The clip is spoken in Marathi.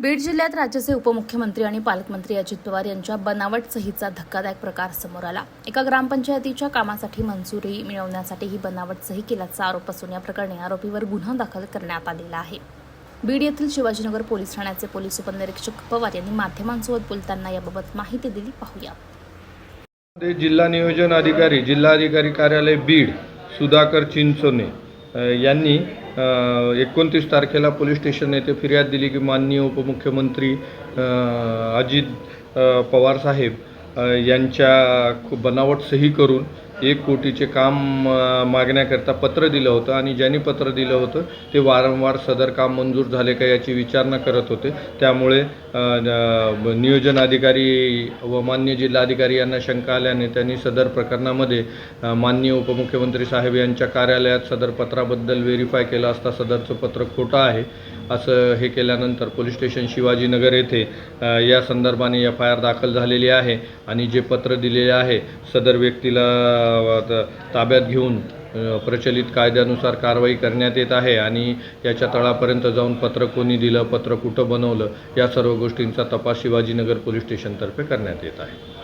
बीड जिल्ह्यात राज्याचे उपमुख्यमंत्री आणि पालकमंत्री अजित पवार यांच्या बनावट सहीचा धक्कादायक प्रकार समोर आला. एका ग्रामपंचायतीच्या कामासाठी मंजुरी मिळवण्यासाठी ही बनावट सही केल्याचा आरोप असून या प्रकरणी आरोपीवर गुन्हा दाखल करण्यात आलेला आहे. बीड येथील शिवाजीनगर पोलीस ठाण्याचे पोलीस उपनिरीक्षक पवार यांनी माध्यमांसोबत बोलताना याबाबत माहिती दिली. पाहूया. जिल्हा नियोजन अधिकारी जिल्हाधिकारी कार्यालय बीड सुधाकर चिंचोने. यांनी एकोणतीस तारखेला पोलीस स्टेशन येथे फिर्याद दिली की माननीय उपमुख्यमंत्री अजित पवार साहेब यांच्या खूप बनावट सही करून एक कोटीचे काम मागण्याकरता पत्र दिलं होतं आणि ज्यांनी पत्र दिलं होतं ते वारंवार सदर काम मंजूर झाले का याची विचारणा करत होते. त्यामुळे नियोजन अधिकारी व मान्य जिल्हाधिकारी यांना शंका आल्याने त्यांनी सदर प्रकरणामध्ये माननीय उपमुख्यमंत्री साहेब यांच्या कार्यालयात सदर पत्राबद्दल व्हेरीफाय केलं असता सदरचं पत्र खोटं आहे. असं हे केल्यानंतर पोलीस स्टेशन शिवाजीनगर येथे या संदर्भाने एफ आय आर दाखल झालेली आहे. आणि जे पत्र दिलेले आहे सदर व्यक्तीला ताब्यात घेऊन प्रचलित कायद्यानुसार कारवाई करण्यात येत आहे आणि याच्या तळापर्यंत जाऊन पत्र कोणी दिलं पत्र कुठं बनवलं या सर्व गोष्टींचा तपास शिवाजीनगर पोलीस स्टेशनतर्फे करण्यात येत आहे.